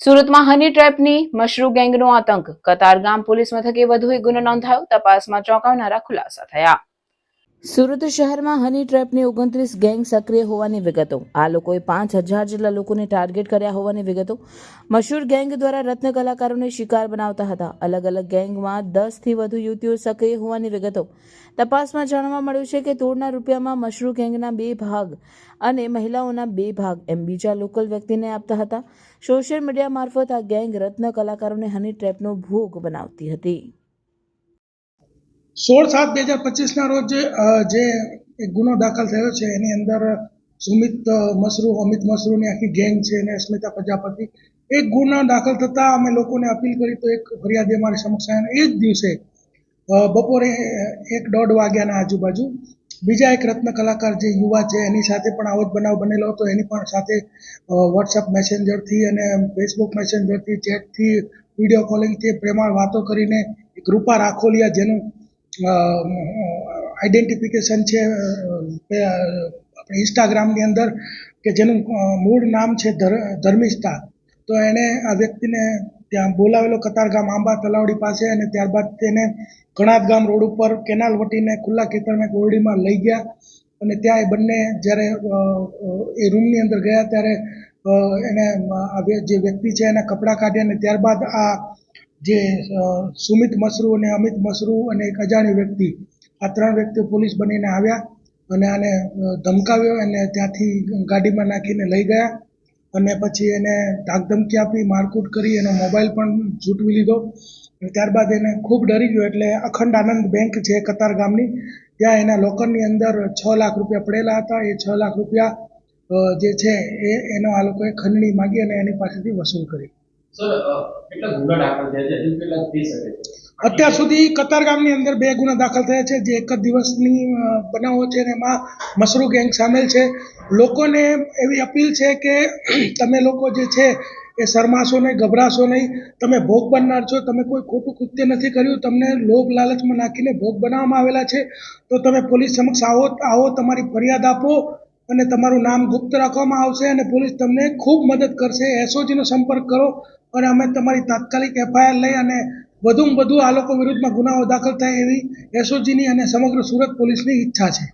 સુરતમાં હની ટ્રેપની મશરૂ ગેંગનો આતંક. કતારગામ પોલીસ મથકે વધુ એક ગુનો નોંધાયો. તપાસમાં ચોંકાવનારા ખુલાસા થયા. સુરત શહેરમાં હની ટ્રેપની ઓગણત્રીસ ગેંગ સક્રિય હોવાની વિગતો. આ લોકોએ પાંચ હજાર જેટલા લોકોને ટાર્ગેટ કર્યા હોવાની વિગતો. મશહૂર ગેંગ દ્વારા રત્ન કલાકારોને શિકાર બનાવતા હતા. અલગ અલગ ગેંગમાં દસથી વધુ યુવતીઓ સક્રિય હોવાની વિગતો. તપાસમાં જાણવા મળ્યું છે કે તોડના રૂપિયામાં મશરૂ ગેંગના બે ભાગ અને મહિલાઓના બે ભાગ એમ બીજા લોકલ વ્યક્તિને આપતા હતા. સોશિયલ મીડિયા મારફત આ ગેંગ રત્ન કલાકારોને હની ટ્રેપનો ભોગ બનાવતી હતી. સોળ સાત બે હજાર પચીસના રોજ જે એક ગુનો દાખલ થયો છે, એની અંદર સુમિત મસરૂ, અમિત મસરૂની આખી ગેંગ છે અને સ્મિતા પ્રજાપતિ એક ગુનો દાખલ થતાં અમે લોકોને અપીલ કરી તો એક ફરિયાદી અમારી સમક્ષ આવ્યા એ જ દિવસે બપોરે એક દોઢ વાગ્યાના આજુબાજુ બીજા એક રત્ન કલાકાર જે યુવા છે, એની સાથે પણ આવો જ બનાવ બનેલો હતો. એની પણ સાથે વોટ્સઅપ મેસેન્જરથી અને ફેસબુક મેસેન્જરથી ચેટથી વીડિયો કોલિંગથી પ્રેમાળ વાતો કરીને એક રૂપા રાખોલિયા જેનું આઈડેન્ટિફિકેશન છે આપણે ઇન્સ્ટાગ્રામની અંદર કે જેનું મૂળ નામ છે ધર, ધર્મિષ્ઠા. તો એણે આ વ્યક્તિને ત્યાં બોલાવેલો કતારગામ આંબા તલાવડી પાસે અને ત્યારબાદ તેને ઘણાદ ગામ રોડ ઉપર કેનાલ વટીને ખુલ્લા ખેતરમાં કોરડીમાં લઈ ગયા. અને ત્યાં એ બંને જ્યારે એ રૂમની અંદર ગયા ત્યારે એને જે વ્યક્તિ છે એના કપડાં કાઢ્યા અને ત્યારબાદ આ જે સુમિત મસરૂ અને અમિત મસરૂ અને એક અજાણી વ્યક્તિ, આ ત્રણ વ્યક્તિઓ પોલીસ બનીને આવ્યા અને આને ધમકાવ્યો અને ત્યાંથી ગાડીમાં નાખીને લઈ ગયા અને પછી એને ધાકધમકી આપી, મારકૂટ કરી, એનો મોબાઈલ પણ ઝૂંટવી લીધો ત્યારબાદ એને ખૂબ ડરી ગયો એટલે અખંડ આનંદ બેંક છે કતાર ગામની, ત્યાં એના લોકરની અંદર છ લાખ રૂપિયા પડેલા હતા. એ છ લાખ રૂપિયા જે છે એ એનો આ લોકોએ ખંડણી માગી અને એની પાસેથી વસૂલ કરી. અત્યાર સુધી કતારગામની અંદર બે ગુના દાખલ થયા છે. જે એક જ દિવસની બનાવો છે અને એમાં મસરૂ ગેંગ સામેલ છે. લોકોને એવી અપીલ છે કે તમે લોકો જે છે એ શરમાશો નહીં, ગભરાશો નહીં. તમે ભોગ બનનાર છો. તમે કોઈ ખોટું કૃત્ય નથી કર્યું. તમને લોભ લાલચમાં નાખીને ભોગ બનાવવામાં આવેલા છે. તો તમે પોલીસ સમક્ષ આવો આવો, તમારી ફરિયાદ આપો. અને તમારું નામ ગુપ્ત રાખવામાં આવશે અને પોલીસ તમને ખૂબ મદદ કરશે. એસઓજીનો સંપર્ક કરો અને અમે તમારી તાત્કાલિક એફઆઈઆર લઈ અને વધુમાં વધુ આ લોકો વિરુદ્ધમાં ગુનાઓ દાખલ થાય એવી એસઓજીની અને સમગ્ર સુરત પોલીસની ઈચ્છા છે.